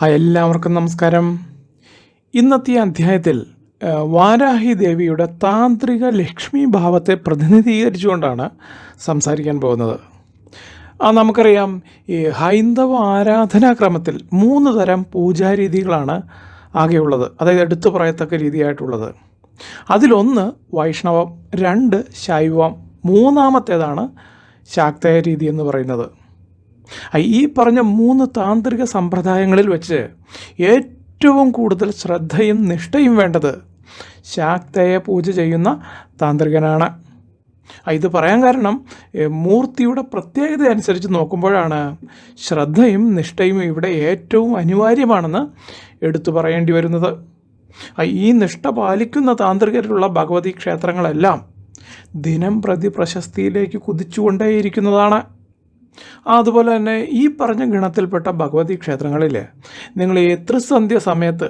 ആ എല്ലാവർക്കും നമസ്കാരം. ഇന്നത്തെ അധ്യായത്തിൽ വാരാഹി ദേവിയുടെ താന്ത്രിക ലക്ഷ്മി ഭാവത്തെ പ്രതിനിധീകരിച്ചുകൊണ്ടാണ് സംസാരിക്കാൻ പോകുന്നത്. ആ നമുക്കറിയാം ഈ ഹൈന്ദവ ആരാധനാക്രമത്തിൽ മൂന്ന് തരം പൂജാരീതികളാണ് ആകെയുള്ളത്. അതായത് എടുത്തു പറയത്തക്ക രീതിയായിട്ടുള്ളത്. അതിലൊന്ന് വൈഷ്ണവം രണ്ട് ശൈവം മൂന്നാമത്തേതാണ് ശാക്തയ രീതി എന്ന് പറയുന്നത്. ഈ പറഞ്ഞ മൂന്ന് താന്ത്രിക സമ്പ്രദായങ്ങളിൽ വെച്ച് ഏറ്റവും കൂടുതൽ ശ്രദ്ധയും നിഷ്ഠയും വേണ്ടത് ശാക്തയെ പൂജ ചെയ്യുന്ന താന്ത്രികനാണ്. ഇത് പറയാൻ കാരണം മൂർത്തിയുടെ പ്രത്യേകത അനുസരിച്ച് നോക്കുമ്പോഴാണ് ശ്രദ്ധയും നിഷ്ഠയും ഇവിടെ ഏറ്റവും അനിവാര്യമാണെന്ന് എടുത്തു പറയേണ്ടി വരുന്നത്. ഈ നിഷ്ഠ പാലിക്കുന്ന താന്ത്രികരിലുള്ള ഭഗവതി ക്ഷേത്രങ്ങളെല്ലാം ദിനം പ്രതി പ്രശസ്തിയിലേക്ക് കുതിച്ചുകൊണ്ടേയിരിക്കുന്നതാണ്. അതുപോലെ തന്നെ ഈ പറഞ്ഞ ഗണത്തിൽപ്പെട്ട ഭഗവതി ക്ഷേത്രങ്ങളിൽ നിങ്ങൾ ഈ ത്രിസന്ധ്യ സമയത്ത്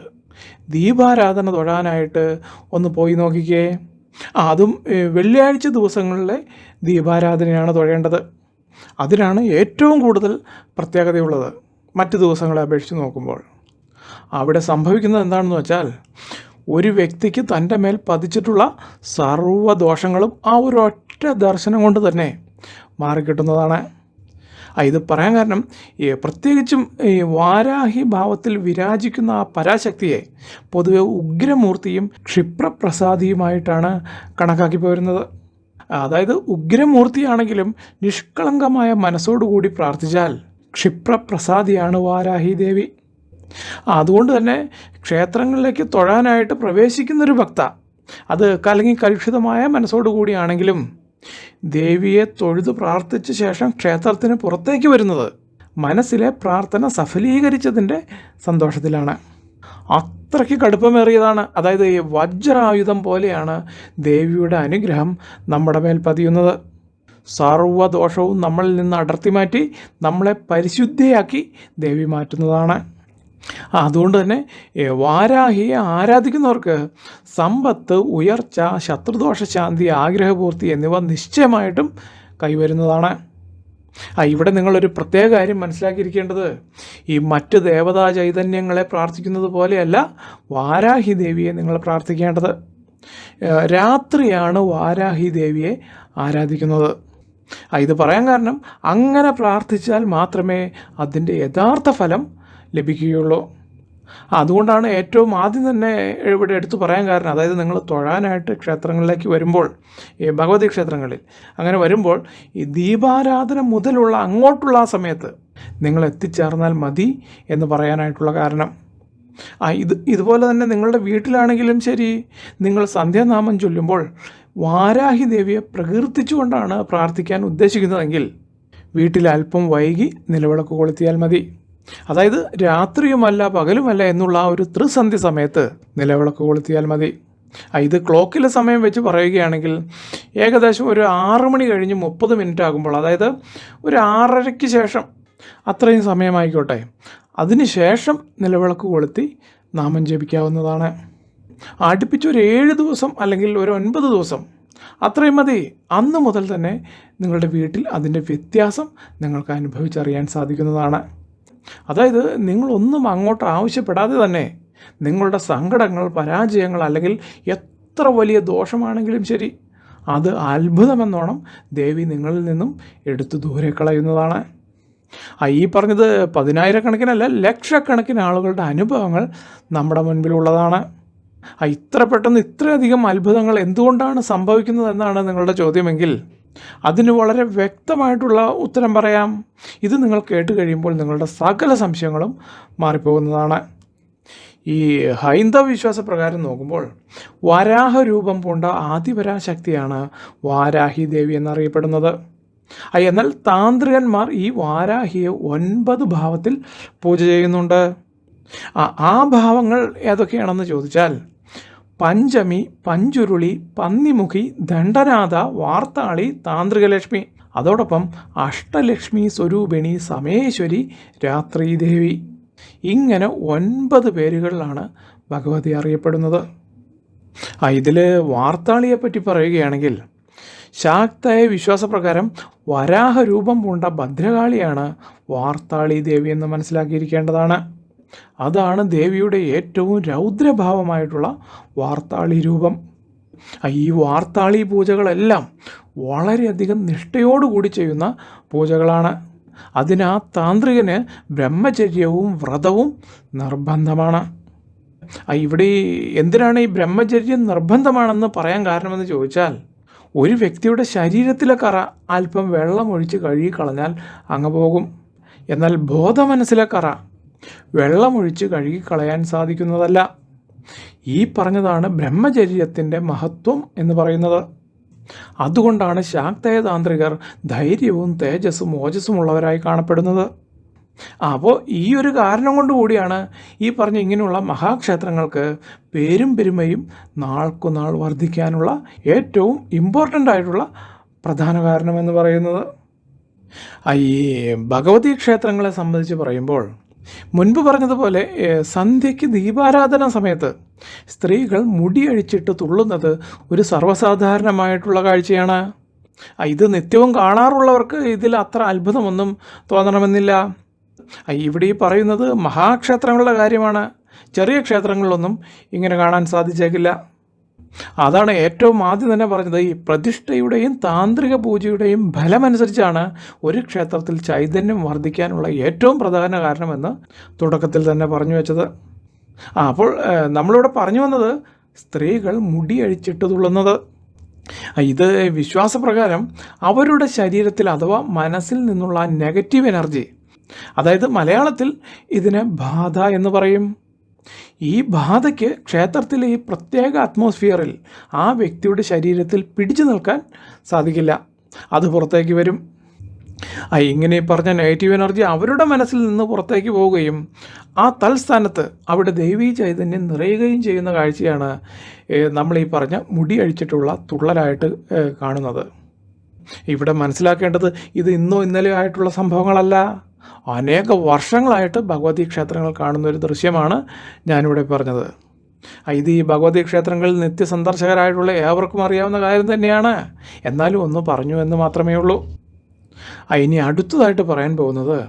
ദീപാരാധന തൊഴാനായിട്ട് ഒന്ന് പോയി നോക്കിക്കേ. അതും വെള്ളിയാഴ്ച ദിവസങ്ങളിലെ ദീപാരാധനയാണ് തൊഴേണ്ടത്. അതിനാണ് ഏറ്റവും കൂടുതൽ പ്രത്യേകതയുള്ളത് മറ്റ് ദിവസങ്ങളെ അപേക്ഷിച്ച് നോക്കുമ്പോൾ. അവിടെ സംഭവിക്കുന്നത് എന്താണെന്ന് വെച്ചാൽ ഒരു വ്യക്തിക്ക് തന്റെ മേൽ പതിച്ചിട്ടുള്ള സർവ ദോഷങ്ങളും ആ ഒരു ഒറ്റ ദർശനം കൊണ്ട് തന്നെ മാറിക്കിട്ടുന്നതാണ്. ഇത് പറയാൻ കാരണം പ്രത്യേകിച്ചും ഈ വാരാഹി ഭാവത്തിൽ വിരാജിക്കുന്ന ആ പരാശക്തിയെ പൊതുവെ ഉഗ്രമൂർത്തിയും ക്ഷിപ്രപ്രസാദിയുമായിട്ടാണ് കണക്കാക്കി പോരുന്നത്. അതായത് ഉഗ്രമൂർത്തിയാണെങ്കിലും നിഷ്കളങ്കമായ മനസ്സോടുകൂടി പ്രാർത്ഥിച്ചാൽ ക്ഷിപ്രപ്രസാദിയാണ് വാരാഹി ദേവി. അതുകൊണ്ട് തന്നെ ക്ഷേത്രങ്ങളിലേക്ക് തൊഴാനായിട്ട് പ്രവേശിക്കുന്നൊരു ഭക്ത അത് കലങ്ങി കലുഷിതമായ മനസ്സോടുകൂടിയാണെങ്കിലും ദേവിയെ തൊഴുതു പ്രാർത്ഥിച്ച ശേഷം ക്ഷേത്രത്തിന് പുറത്തേക്ക് വരുന്നത് മനസ്സിലെ പ്രാർത്ഥന സഫലീകരിച്ചതിന്റെ സന്തോഷത്തിലാണ്. അത്രയ്ക്ക് കടുപ്പമേറിയതാണ്. അതായത് ഈ വജ്രായുധം പോലെയാണ് ദേവിയുടെ അനുഗ്രഹം നമ്മുടെ മേൽ പതിയുന്നത്. സർവദോഷവും നമ്മളിൽ നിന്ന് അടർത്തി മാറ്റി നമ്മളെ പരിശുദ്ധിയാക്കി ദേവി മാറ്റുന്നതാണ്. അതുകൊണ്ട് തന്നെ വാരാഹിയെ ആരാധിക്കുന്നവർക്ക് സമ്പത്ത് ഉയർച്ച ശത്രുദോഷ ശാന്തി ആഗ്രഹപൂർത്തി എന്നിവ നിശ്ചയമായിട്ടും കൈവരുന്നതാണ്. ആ ഇവിടെ നിങ്ങളൊരു പ്രത്യേക കാര്യം മനസ്സിലാക്കിയിരിക്കേണ്ടത് ഈ മറ്റ് ദേവതാ ചൈതന്യങ്ങളെ പ്രാർത്ഥിക്കുന്നത് പോലെയല്ല വാരാഹി ദേവിയെ നിങ്ങൾ പ്രാർത്ഥിക്കേണ്ടത്. രാത്രിയാണ് വാരാഹി ദേവിയെ ആരാധിക്കുന്നത്. ഇത് പറയാൻ കാരണം അങ്ങനെ പ്രാർത്ഥിച്ചാൽ മാത്രമേ അതിന്റെ യഥാർത്ഥ ഫലം ലഭിക്കുകയുള്ളൂ. അതുകൊണ്ടാണ് ഏറ്റവും ആദ്യം തന്നെ ഇവിടെ എടുത്തു പറയാൻ കാരണം അതായത് നിങ്ങൾ തൊഴാനായിട്ട് ക്ഷേത്രങ്ങളിലേക്ക് വരുമ്പോൾ ഈ ഭഗവതി ക്ഷേത്രങ്ങളിൽ അങ്ങനെ വരുമ്പോൾ ഈ ദീപാരാധന മുതലുള്ള അങ്ങോട്ടുള്ള ആ സമയത്ത് നിങ്ങൾ എത്തിച്ചേർന്നാൽ മതി എന്ന് പറയാനായിട്ടുള്ള കാരണം. ആ ഇത് ഇതുപോലെ തന്നെ നിങ്ങളുടെ വീട്ടിലാണെങ്കിലും ശരി നിങ്ങൾ സന്ധ്യാനാമം ചൊല്ലുമ്പോൾ വാരാഹി ദേവിയെ പ്രകീർത്തിച്ചുകൊണ്ടാണ് പ്രാർത്ഥിക്കാൻ ഉദ്ദേശിക്കുന്നതെങ്കിൽ വീട്ടിൽ അല്പം വൈകി നിലവിളക്ക് കൊളുത്തിയാൽ മതി. അതായത് രാത്രിയുമല്ല പകലുമല്ല എന്നുള്ള ആ ഒരു ത്രിസന്ധി സമയത്ത് നിലവിളക്ക് കൊളുത്തിയാൽ മതി. ഇത് ക്ലോക്കിലെ സമയം വെച്ച് പറയുകയാണെങ്കിൽ ഏകദേശം ഒരു ആറ് മണി കഴിഞ്ഞ് മുപ്പത് മിനിറ്റ് ആകുമ്പോൾ അതായത് ഒരു ആറരയ്ക്ക് ശേഷം അത്രയും സമയമായിക്കോട്ടെ. അതിനുശേഷം നിലവിളക്ക് കൊളുത്തി നാമം ജപിക്കാവുന്നതാണ്. അടുപ്പിച്ച് ഒരു ഏഴ് ദിവസം അല്ലെങ്കിൽ ഒരു ഒൻപത് ദിവസം അത്രയും മതി. അന്ന് മുതൽ തന്നെ നിങ്ങളുടെ വീട്ടിൽ അതിന്റെ വ്യത്യാസം നിങ്ങൾക്ക് അനുഭവിച്ചറിയാൻ സാധിക്കുന്നതാണ്. അതായത് നിങ്ങളൊന്നും അങ്ങോട്ട് ആവശ്യപ്പെടാതെ തന്നെ നിങ്ങളുടെ സങ്കടങ്ങൾ പരാജയങ്ങൾ അല്ലെങ്കിൽ എത്ര വലിയ ദോഷമാണെങ്കിലും ശരി അത് അത്ഭുതമെന്നോണം ദേവി നിങ്ങളിൽ നിന്നും എടുത്തു ദൂരെ കളയുന്നതാണ്. ഈ പറഞ്ഞത് പതിനായിരക്കണക്കിനല്ല ലക്ഷക്കണക്കിന് ആളുകളുടെ അനുഭവങ്ങൾ നമ്മുടെ മുൻപിലുള്ളതാണ്. ഇത്ര പെട്ടെന്ന് ഇത്രയധികം അത്ഭുതങ്ങൾ എന്തുകൊണ്ടാണ് സംഭവിക്കുന്നത് എന്നാണ് നിങ്ങളുടെ ചോദ്യമെങ്കിൽ അതിന് വളരെ വ്യക്തമായിട്ടുള്ള ഉത്തരം പറയാം. ഇത് നിങ്ങൾ കേട്ട് കഴിയുമ്പോൾ നിങ്ങളുടെ സകല സംശയങ്ങളും മാറിപ്പോകുന്നതാണ്. ഈ ഹൈന്ദവ വിശ്വാസപ്രകാരം നോക്കുമ്പോൾ വരാഹ രൂപം പൂണ്ട ആദിപരാശക്തിയാണ് വാരാഹി ദേവി എന്നറിയപ്പെടുന്നത്. എന്നാൽ താന്ത്രികന്മാർ ഈ വാരാഹിയെ ഒൻപത് ഭാവത്തിൽ പൂജ ചെയ്യുന്നുണ്ട്. ആ ഭാവങ്ങൾ ഏതൊക്കെയാണെന്ന് ചോദിച്ചാൽ പഞ്ചമി പഞ്ചുരുളി പന്നിമുഖി ദണ്ഡനാഥ വാർത്താളി താന്ത്രികലക്ഷ്മി. അതോടൊപ്പം അഷ്ടലക്ഷ്മി സ്വരൂപിണി സമേശ്വരി രാത്രിദേവി. ഇങ്ങനെ ഒൻപത് പേരുകളിലാണ് ഭഗവതി അറിയപ്പെടുന്നത്. ആ ഇതിൽ വാർത്താളിയെപ്പറ്റി പറയുകയാണെങ്കിൽ ശാക്തയ വിശ്വാസപ്രകാരം വരാഹ രൂപം പൂണ്ട ഭദ്രകാളിയാണ് വാർത്താളി ദേവി എന്ന് മനസ്സിലാക്കിയിരിക്കേണ്ടതാണ്. അതാണ് ദേവിയുടെ ഏറ്റവും രൗദ്രഭാവമായിട്ടുള്ള വാർത്താളി രൂപം. ഈ വാർത്താളി പൂജകളെല്ലാം വളരെയധികം നിഷ്ഠയോടുകൂടി ചെയ്യുന്ന പൂജകളാണ്. അതിനാ താന്ത്രികന് ബ്രഹ്മചര്യവും വ്രതവും നിർബന്ധമാണ്. ഇവിടെ എന്തിനാണ് ഈ ബ്രഹ്മചര്യം നിർബന്ധമാണെന്ന് പറയാൻ കാരണമെന്ന് ചോദിച്ചാൽ ഒരു വ്യക്തിയുടെ ശരീരത്തിലെ കറ അല്പം വെള്ളമൊഴിച്ച് കഴുകി കളഞ്ഞാൽ അങ്ങ് പോകും. എന്നാൽ ബോധമനസ്സിലെ കറ വെള്ളമൊഴിച്ച് കഴുകിക്കളയാൻ സാധിക്കുന്നതല്ല. ഈ പറഞ്ഞതാണ് ബ്രഹ്മചര്യത്തിന്റെ മഹത്വം എന്ന് പറയുന്നത്. അതുകൊണ്ടാണ് ശാക്തേയ താന്ത്രികർ ധൈര്യവും തേജസ്സും ഓജസ്സുമുള്ളവരായി കാണപ്പെടുന്നത്. അപ്പോൾ ഈ ഒരു കാരണം കൊണ്ടുകൂടിയാണ് ഈ പറഞ്ഞ ഇങ്ങനെയുള്ള മഹാക്ഷേത്രങ്ങൾക്ക് പേരും പെരുമയും നാൾക്കുനാൾ വർദ്ധിക്കാനുള്ള ഏറ്റവും ഇമ്പോർട്ടന്റ് ആയിട്ടുള്ള പ്രധാന കാരണമെന്ന് പറയുന്നത്. ഈ ഭഗവതി ക്ഷേത്രങ്ങളെ സംബന്ധിച്ച് പറയുമ്പോൾ മുൻപ് പറഞ്ഞതുപോലെ സന്ധ്യയ്ക്ക് ദീപാരാധന സമയത്ത് സ്ത്രീകൾ മുടിയഴിച്ചിട്ട് തുള്ളുന്നത് ഒരു സർവസാധാരണമായിട്ടുള്ള കാഴ്ചയാണ്. ഇത് നിത്യവും കാണാറുള്ളവർക്ക് ഇതിൽ അത്ര അത്ഭുതമൊന്നും തോന്നണമെന്നില്ല. ഇവിടെ ഈ പറയുന്നത് മഹാക്ഷേത്രങ്ങളുടെ കാര്യമാണ്. ചെറിയ ക്ഷേത്രങ്ങളിലൊന്നും ഇങ്ങനെ കാണാൻ സാധിച്ചേക്കില്ല. അതാണ് ഏറ്റവും ആദ്യം തന്നെ പറഞ്ഞത്. ഈ പ്രതിഷ്ഠയുടെയും താന്ത്രിക പൂജയുടെയും ഫലമനുസരിച്ചാണ് ഒരു ക്ഷേത്രത്തിൽ ചൈതന്യം വർദ്ധിക്കാനുള്ള ഏറ്റവും പ്രധാന കാരണമെന്ന് തുടക്കത്തിൽ തന്നെ പറഞ്ഞു വെച്ചത്. ആ അപ്പോൾ നമ്മളിവിടെ പറഞ്ഞു വന്നത് സ്ത്രീകൾ മുടി അഴിച്ചിട്ട് തുള്ളുന്നത് ഇത് വിശ്വാസപ്രകാരം അവരുടെ ശരീരത്തിൽ അഥവാ മനസ്സിൽ നിന്നുള്ള നെഗറ്റീവ് എനർജി അതായത് മലയാളത്തിൽ ഇതിനെ ബാധ എന്ന് പറയും. ഈ ബാധയ്ക്ക് ക്ഷേത്രത്തിലെ ഈ പ്രത്യേക അറ്റ്മോസ്ഫിയറിൽ ആ വ്യക്തിയുടെ ശരീരത്തിൽ പിടിച്ചു നിൽക്കാൻ സാധിക്കില്ല. അത് പുറത്തേക്ക് വരും. ഇങ്ങനെ പറഞ്ഞ നെഗറ്റീവ് എനർജി അവരുടെ മനസ്സിൽ നിന്ന് പുറത്തേക്ക് പോവുകയും ആ തൽസ്ഥാനത്ത് അവിടെ ദൈവീ ചൈതന്യം നിറയുകയും ചെയ്യുന്ന കാഴ്ചയാണ് നമ്മൾ ഈ പറഞ്ഞ മുടി അഴിച്ചിട്ടുള്ള തുള്ളലായിട്ട് കാണുന്നത്. ഇവിടെ മനസ്സിലാക്കേണ്ടത് ഇത് ഇന്നോ ഇന്നലെയോ ആയിട്ടുള്ള സംഭവങ്ങളല്ല. അനേക വർഷങ്ങളായിട്ട് ഭഗവതി ക്ഷേത്രങ്ങൾ കാണുന്ന ഒരു ദൃശ്യമാണ് ഞാനിവിടെ പറഞ്ഞത്. ഇത് ഈ ഭഗവതി ക്ഷേത്രങ്ങളിൽ നിത്യസന്ദർശകരായിട്ടുള്ള ഏവർക്കും അറിയാവുന്ന കാര്യം തന്നെയാണ്. എന്നാലും ഒന്ന് പറഞ്ഞു എന്ന് മാത്രമേ ഉള്ളൂ. ഇനി അടുത്തതായിട്ട് പറയാൻ പോകുന്നത്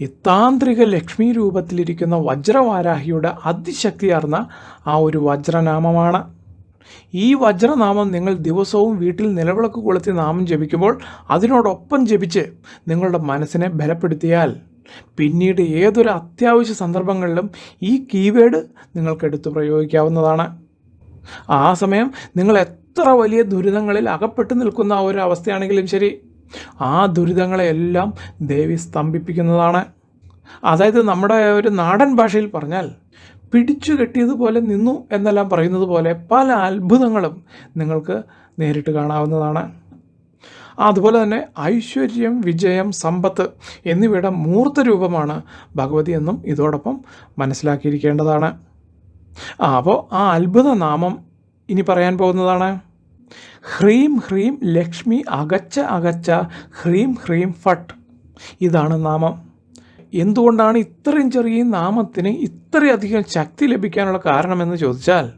ഈ താന്ത്രിക ലക്ഷ്മി രൂപത്തിലിരിക്കുന്ന വജ്രവാരാഹിയുടെ അതിശക്തിയാർന്ന ആ ഒരു വജ്രനാമമാണ്. ഈ വജ്രനാമം നിങ്ങൾ ദിവസവും വീട്ടിൽ നിലവിളക്ക് കൊളുത്തി നാമം ജപിക്കുമ്പോൾ അതിനോടൊപ്പം ജപിച്ച് നിങ്ങളുടെ മനസ്സിനെ ബലപ്പെടുത്തിയാൽ പിന്നീട് ഏതൊരു അത്യാവശ്യ സന്ദർഭങ്ങളിലും ഈ കീവേഡ് നിങ്ങൾക്ക് എടുത്തു പ്രയോഗിക്കാവുന്നതാണ്. ആ സമയം നിങ്ങൾ എത്ര വലിയ ദുരിതങ്ങളിൽ അകപ്പെട്ടു നിൽക്കുന്ന ഒരു അവസ്ഥയാണെങ്കിലും ശരി ആ ദുരിതങ്ങളെയെല്ലാം ദേവി സ്തംഭിപ്പിക്കുന്നതാണ്. അതായത് നമ്മുടെ ഒരു നാടൻ ഭാഷയിൽ പറഞ്ഞാൽ പിടിച്ചു കെട്ടിയതുപോലെ നിന്നു എന്നെല്ലാം പറയുന്നത് പോലെ പല അത്ഭുതങ്ങളും നിങ്ങൾക്ക് നേരിട്ട് കാണാവുന്നതാണ്. അതുപോലെ തന്നെ ഐശ്വര്യം വിജയം സമ്പത്ത് എന്നിവയുടെ മൂർത്ത രൂപമാണ് ഭഗവതി എന്നും ഇതോടൊപ്പം മനസ്സിലാക്കിയിരിക്കേണ്ടതാണ്. ആ അപ്പോൾ ആ അത്ഭുത നാമം ഇനി പറയാൻ പോകുന്നതാണ്. ഹ്രീം ഹ്രീം ലക്ഷ്മി അകച്ച അകച്ച ഹ്രീം ഹ്രീം ഫട്ട്. ഇതാണ് നാമം. എന്തുകൊണ്ടാണ് ഇത്രയും ചെറിയ നാമത്തിന് ഇത്രയധികം ശക്തി ലഭിക്കാനുള്ള കാരണമെന്ന് ചോദിച്ചാൽ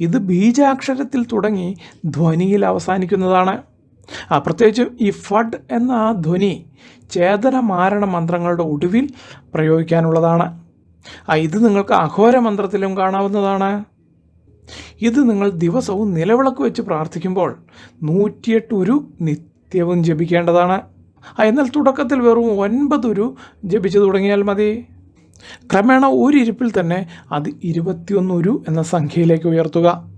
ഇത് ബീജാക്ഷരത്തിൽ തുടങ്ങി ധ്വനിയിൽ അവസാനിക്കുന്നതാണ്. ആ പ്രത്യേകിച്ചും ഈ ഫഡ് എന്ന ആ ധ്വനി ചേതന മാരണ മന്ത്രങ്ങളുടെ ഒടുവിൽ പ്രയോഗിക്കാനുള്ളതാണ്. ആ ഇത് നിങ്ങൾക്ക് അഘോര മന്ത്രത്തിലും കാണാവുന്നതാണ്. ഇത് നിങ്ങൾ ദിവസവും നിലവിളക്ക് വെച്ച് പ്രാർത്ഥിക്കുമ്പോൾ നൂറ്റിയെട്ട് ഉരു നിത്യവും ജപിക്കേണ്ടതാണ്. എന്നാൽ തുടക്കത്തിൽ വെറും ഒൻപത് ഒരു ജപിച്ചു തുടങ്ങിയാൽ മതി. ക്രമേണ ഒരു ഇരിപ്പിൽ തന്നെ അത് ഇരുപത്തിയൊന്ന് ഒരു എന്ന സംഖ്യയിലേക്ക് ഉയർത്തുക.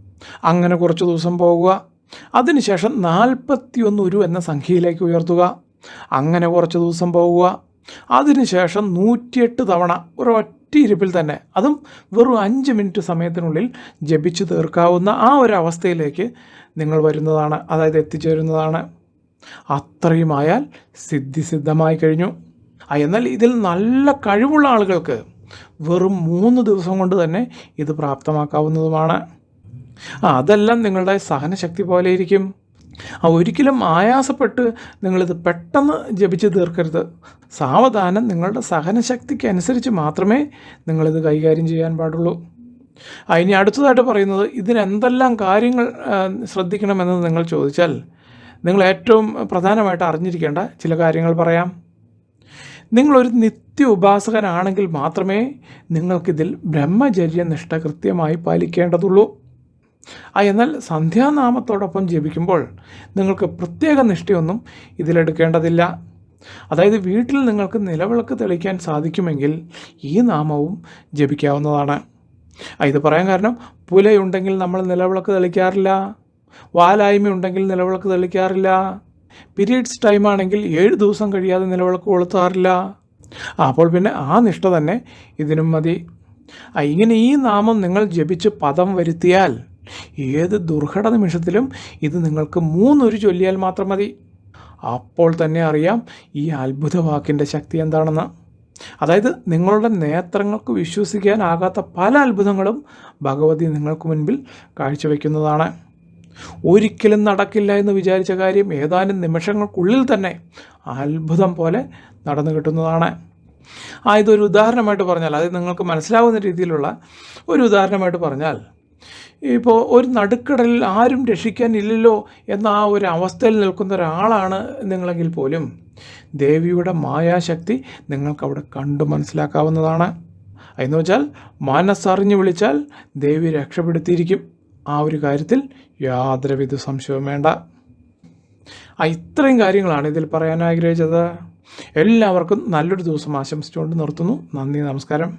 അങ്ങനെ കുറച്ച് ദിവസം പോകുക. അതിനുശേഷം നാൽപ്പത്തിയൊന്ന് ഒരു എന്ന സംഖ്യയിലേക്ക് ഉയർത്തുക. അങ്ങനെ കുറച്ച് ദിവസം പോകുക. അതിനുശേഷം നൂറ്റിയെട്ട് തവണ ഒരൊറ്റ ഇരിപ്പിൽ തന്നെ അതും വെറും അഞ്ച് മിനിറ്റ് സമയത്തിനുള്ളിൽ ജപിച്ചു തീർക്കാവുന്ന ആ ഒരു അവസ്ഥയിലേക്ക് നിങ്ങൾ വരുന്നതാണ് അതായത് എത്തിച്ചേരുന്നതാണ്. അത്രയുമായാൽ സിദ്ധി സിദ്ധമായി കഴിഞ്ഞു എന്നാൽ ഇതിൽ നല്ല കഴിവുള്ള ആളുകൾക്ക് വെറും മൂന്ന് ദിവസം കൊണ്ട് തന്നെ ഇത് പ്രാപ്തമാക്കാവുന്നതുമാണ്. അതെല്ലാം നിങ്ങളുടെ സഹനശക്തി പോലെ ഇരിക്കും. ഒരിക്കലും ആയാസപ്പെട്ട് നിങ്ങളിത് പെട്ടെന്ന് ജപിച്ച് തീർക്കരുത്. സാവധാനം നിങ്ങളുടെ സഹനശക്തിക്ക് അനുസരിച്ച് മാത്രമേ നിങ്ങളിത് കൈകാര്യം ചെയ്യാൻ പാടുള്ളൂ. ഇനി അടുത്തതായിട്ട് പറയുന്നത് ഇതിനെന്തെല്ലാം കാര്യങ്ങൾ ശ്രദ്ധിക്കണമെന്ന് നിങ്ങൾ ചോദിച്ചാൽ നിങ്ങൾ ഏറ്റവും പ്രധാനമായിട്ട് അറിഞ്ഞിരിക്കേണ്ട ചില കാര്യങ്ങൾ പറയാം. നിങ്ങളൊരു നിത്യ ഉപാസകനാണെങ്കിൽ മാത്രമേ നിങ്ങൾക്കിതിൽ ബ്രഹ്മചര്യ നിഷ്ഠ കൃത്യമായി പാലിക്കേണ്ടതുള്ളൂ. ആ എന്നാൽ സന്ധ്യാനാമത്തോടൊപ്പം ജപിക്കുമ്പോൾ നിങ്ങൾക്ക് പ്രത്യേക നിഷ്ഠയൊന്നും ഇതിലെടുക്കേണ്ടതില്ല. അതായത് വീട്ടിൽ നിങ്ങൾക്ക് നിലവിളക്ക് തെളിക്കാൻ സാധിക്കുമെങ്കിൽ ഈ നാമവും ജപിക്കാവുന്നതാണ്. ഇത് പറയാൻ കാരണം പുലയുണ്ടെങ്കിൽ നമ്മൾ നിലവിളക്ക് തെളിക്കാറില്ല. വാലായ്മ ഉണ്ടെങ്കിൽ നിലവിളക്ക് തെളിക്കാറില്ല. പീരീഡ്സ് ടൈമാണെങ്കിൽ ഏഴ് ദിവസം കഴിയാതെ നിലവിളക്ക് കൊളുത്താറില്ല. അപ്പോൾ പിന്നെ ആ നിഷ്ഠ തന്നെ ഇതിനും മതി. ഇങ്ങനെ ഈ നാമം നിങ്ങൾ ജപിച്ച് പദം വരുത്തിയാൽ ഏത് ദുർഘട നിമിഷത്തിലും ഇത് നിങ്ങൾക്ക് മൂന്നൊരു ചൊല്ലിയാൽ മാത്രം മതി. അപ്പോൾ തന്നെ അറിയാം ഈ അത്ഭുത വാക്കിന്റെ ശക്തി എന്താണെന്ന്. അതായത് നിങ്ങളുടെ നേത്രങ്ങൾക്ക് വിശ്വസിക്കാനാകാത്ത പല അത്ഭുതങ്ങളും ഭഗവതി നിങ്ങൾക്ക് മുൻപിൽ കാഴ്ചവെക്കുന്നതാണ്. ഒരിക്കലും നടക്കില്ല എന്ന് വിചാരിച്ച കാര്യം ഏതാനും നിമിഷങ്ങൾക്കുള്ളിൽ തന്നെ അത്ഭുതം പോലെ നടന്നു കിട്ടുന്നതാണ്. ആ ഇതൊരു ഉദാഹരണമായിട്ട് പറഞ്ഞാൽ അത് നിങ്ങൾക്ക് മനസ്സിലാവുന്ന രീതിയിലുള്ള ഒരു ഉദാഹരണമായിട്ട് പറഞ്ഞാൽ ഇപ്പോൾ ഒരു നടുക്കടലിൽ ആരും രക്ഷിക്കാനില്ലല്ലോ എന്ന ആ ഒരു അവസ്ഥയിൽ നിൽക്കുന്ന ഒരാളാണ് നിങ്ങളെങ്കിൽ പോലും ദേവിയുടെ മായാശക്തി നിങ്ങൾക്കവിടെ കണ്ടു മനസ്സിലാക്കാവുന്നതാണ്. എന്ന് വെച്ചാൽ മനസ്സറിഞ്ഞ് വിളിച്ചാൽ ദേവി രക്ഷപ്പെടുത്തിയിരിക്കും. ആ ഒരു കാര്യത്തിൽ യാതൊരുവിധ സംശയവും വേണ്ട. ആ ഇത്രയും കാര്യങ്ങളാണ് ഇതിൽ പറയാൻ ആഗ്രഹിച്ചത് എല്ലാവർക്കും നല്ലൊരു ദിവസം ആശംസിച്ചുകൊണ്ട് നിർത്തുന്നു. നന്ദി നമസ്കാരം.